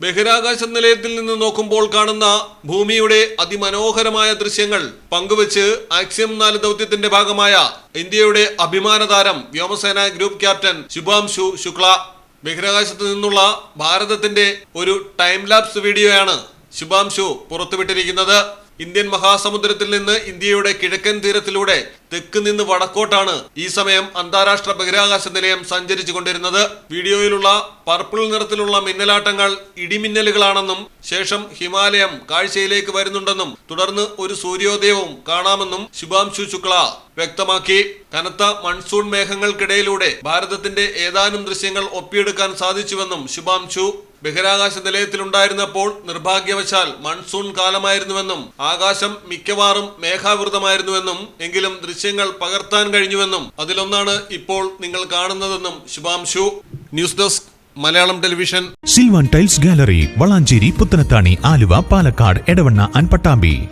ബഹിരാകാശ നിലയത്തിൽ നിന്ന് നോക്കുമ്പോൾ കാണുന്ന ഭൂമിയുടെ അതിമനോഹരമായ ദൃശ്യങ്ങൾ പങ്കുവച്ച് ആക്സിയം നാല് ദൗത്യത്തിന്റെ ഭാഗമായ ഇന്ത്യയുടെ അഭിമാന താരം വ്യോമസേന ഗ്രൂപ്പ് ക്യാപ്റ്റൻ ശുഭാംശു ശുക്ല. ബഹിരാകാശത്ത് നിന്നുള്ള ഭാരതത്തിന്റെ ഒരു ടൈം ലാപ്സ് വീഡിയോയാണ് ശുഭാംശു പുറത്തുവിട്ടിരിക്കുന്നത്. ഇന്ത്യൻ മഹാസമുദ്രത്തിൽ നിന്ന് ഇന്ത്യയുടെ കിഴക്കൻ തീരത്തിലൂടെ തെക്ക് നിന്ന് വടക്കോട്ടാണ് ഈ സമയം അന്താരാഷ്ട്ര ബഹിരാകാശ നിലയം സഞ്ചരിച്ചു കൊണ്ടിരുന്നത് വീഡിയോയിലുള്ള പർപ്പിൾ നിറത്തിലുള്ള മിന്നലാട്ടങ്ങൾ ഇടിമിന്നലുകളാണെന്നും ശേഷം ഹിമാലയം കാഴ്ചയിലേക്ക് വരുന്നുണ്ടെന്നും തുടർന്ന് ഒരു സൂര്യോദയവും കാണാമെന്നും ശുഭാംശു ശുക്ല വ്യക്തമാക്കി. കനത്ത മൺസൂൺ മേഘങ്ങൾക്കിടയിലൂടെ ഭാരതത്തിന്റെ ഏതാനും ദൃശ്യങ്ങൾ ഒപ്പിയെടുക്കാൻ സാധിച്ചുവെന്നും ശുഭാംശു. ബഹിരാകാശ നിലയത്തിലുണ്ടായിരുന്നപ്പോൾ നിർഭാഗ്യവശാൽ മൺസൂൺ കാലമായിരുന്നുവെന്നും ആകാശം മിക്കവാറും മേഘാവൃതമായിരുന്നുവെന്നും എങ്കിലും ദൃശ്യങ്ങൾ പകർത്താൻ കഴിഞ്ഞുവെന്നും അതിലൊന്നാണ് ഇപ്പോൾ നിങ്ങൾ കാണുന്നതെന്നും Shubhamshu. News desk Malayalam television. Silvon tiles gallery Valanchery Puthanathani Aluva Palakkad Edavanna അൻപട്ടാമ്പി. Pattambi